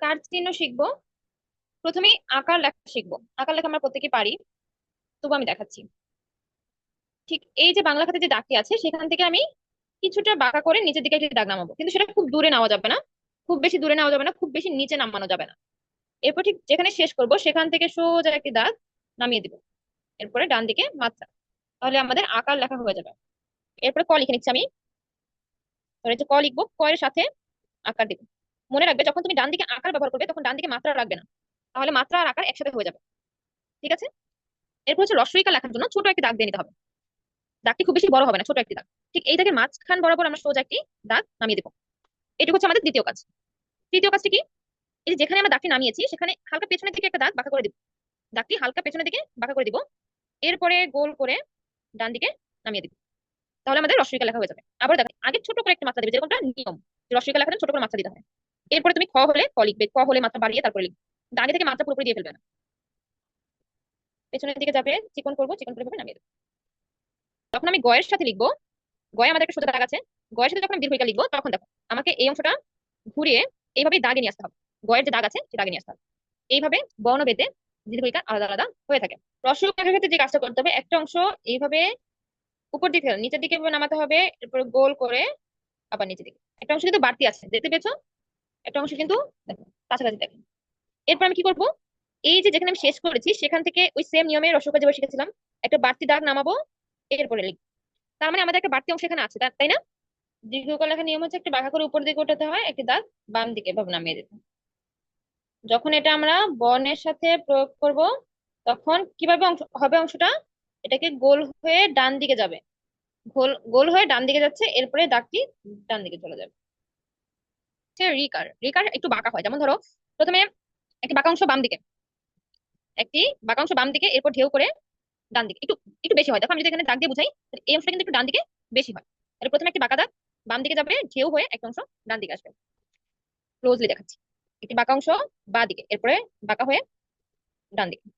কার চিহ্ন শিখব? প্রথমে আকার লেখা শিখব। আকার লেখা আমরা প্রত্যেকে পারি। তবু আমি দেখাচ্ছি। ঠিক এই যে বাংলা খাতে যে দাগটি আছে, সেখান থেকে আমি কিছুটা বাঁকা করে নিচের দিকে একটি দাগ নামাবো। কিন্তু সেটা খুব দূরে নেওয়া যাবে না। খুব বেশি দূরে নেওয়া যাবে না, খুব বেশি নিচে নামানো যাবে না। এরপর ঠিক যেখানে শেষ করব, সেখান থেকে সোজা একটি দাগ নামিয়ে দিব। এরপরে ডান দিকে মাত্রা। তাহলে আমাদের আকার লেখা হয়ে যাবে। এরপরে ক লিখে নিচ্ছি আমি। ক লিখব, ক এর সাথে আকার দিব। মনে রাখবে, যখন তুমি ডান দিকে আকার ব্যবহার করবে, তখন ডান দিকে মাত্রা রাখবে না। তাহলে মাত্রা আর আকার একসাথে হয়ে যাবে। ঠিক আছে? এরপর হচ্ছে রস্বইকার লেখার জন্য ছোট একটি দাগ দিয়ে নিতে হবে। দাগটি খুব বেশি বড় হবে না, ছোট একটি দাগ। ঠিক এই দাগের মাঝখান বরাবর আমরা সোজা একটি দাগ নামিয়ে দেবো। এটুকু হচ্ছে আমাদের দ্বিতীয় কাজ। তৃতীয় কাজটি কি? এই যেখানে আমরা দাগটি নামিয়েছি, সেখানে হালকা পেছনের দিকে একটা দাগ বাঁকা করে দিব। দাগটি হালকা পেছনের দিকে বাঁকা করে দিব। এরপরে গোল করে ডান দিকে নামিয়ে দিব। তাহলে আমাদের রস্বইকার লেখা হয়ে যাবে। আবার দেখো আগে ছোট করে একটা মাত্রা দিবে, যেরকমটা নিয়ম। যে রস্বইকার লেখাটা ছোট করে মাত্রা দিতে হয়। এরপরে তুমি খ হলে ক লিখবে, ক হলে মাত্রা বাড়িয়ে তারপরে লিখবে। আগে থেকে মাত্রা পুরোপুরি দিয়ে ফেলবে না। পেছনের দিকে যাবে, চিকন করব, চিকন করে নামিয়ে দেবো। তখন আমি গয়ের সাথে লিখব। গয়ে আমাদের একটা সোজা দাগ আছে। গয়ের সাথে যখন আমি দীর্ঘিকা লিখব, তখন দেখো, আমাকে এই অংশটা ঘুরিয়ে এইভাবে দাগে নিয়ে আসতে হবে। গয়ের যে দাগ আছে, সে দাগে নিয়ে আসতে হবে। এইভাবে বর্ণ বেদে দীর্ঘিকা আলাদা আলাদা হয়ে থাকে। রসুক ক্ষেত্রে যে কাজটা করতে হবে, একটা অংশ এইভাবে উপর দিকে, নিচের দিকে নামাতে হবে, এরপর গোল করে আবার নিচের দিকে। একটা অংশ কিন্তু বাড়তি আছে, দেখতে পেয়েছ? একটা অংশ কিন্তু কাছাকাছি দেখো এরপর আমি কি করব? এই যে যেখানে আমি শেষ করেছি, সেখান থেকে ওই সেম নিয়মে রসুকা যেভাবে শিখেছিলাম, একটা বাড়তি দাগ নামাবো, এরপরে লিখব। তার মানে আমাদের একটা বাড়তি অংশ এখানে আছে তাই না? দীর্ঘকাল লেখার নিয়ম হচ্ছে একটা বাঁকা করে উপর দিকে ওঠাতে হয়, একটি দাগ বাম দিকে এভাবে নামিয়ে দিতে যখন এটা আমরা বর্ণের সাথে প্রয়োগ করব, তখন কীভাবে অংশ হবে অংশটা? এটাকে গোল হয়ে ডান দিকে যাবে। গোল গোল হয়ে ডান দিকে যাচ্ছে, এরপরে দাগটি ডান দিকে চলে যাবে। রিকার রিকার একটু বাঁকা হয়। যেমন ধরো, প্রথমে একটি বাঁকা বাম দিকে, একটি বাঁকা বাম দিকে, এরপর ঢেউ করে ডান দিকে। একটু একটু বেশি হয়। দেখো, আমি যদি এখানে দাগ দিয়ে বুঝাই এই অংশটা কিন্তু একটু ডান দিকে বেশি হয়। তাহলে প্রথমে একটি বাঁকা দাগ বাম দিকে যাবে, ঢেউ হয়ে একটা অংশ ডান দিকে আসবে। ক্লোজলি দেখাচ্ছি। একটি বাঁকা অংশ বা দিকে, এরপরে বাঁকা হয়ে ডান দিকে।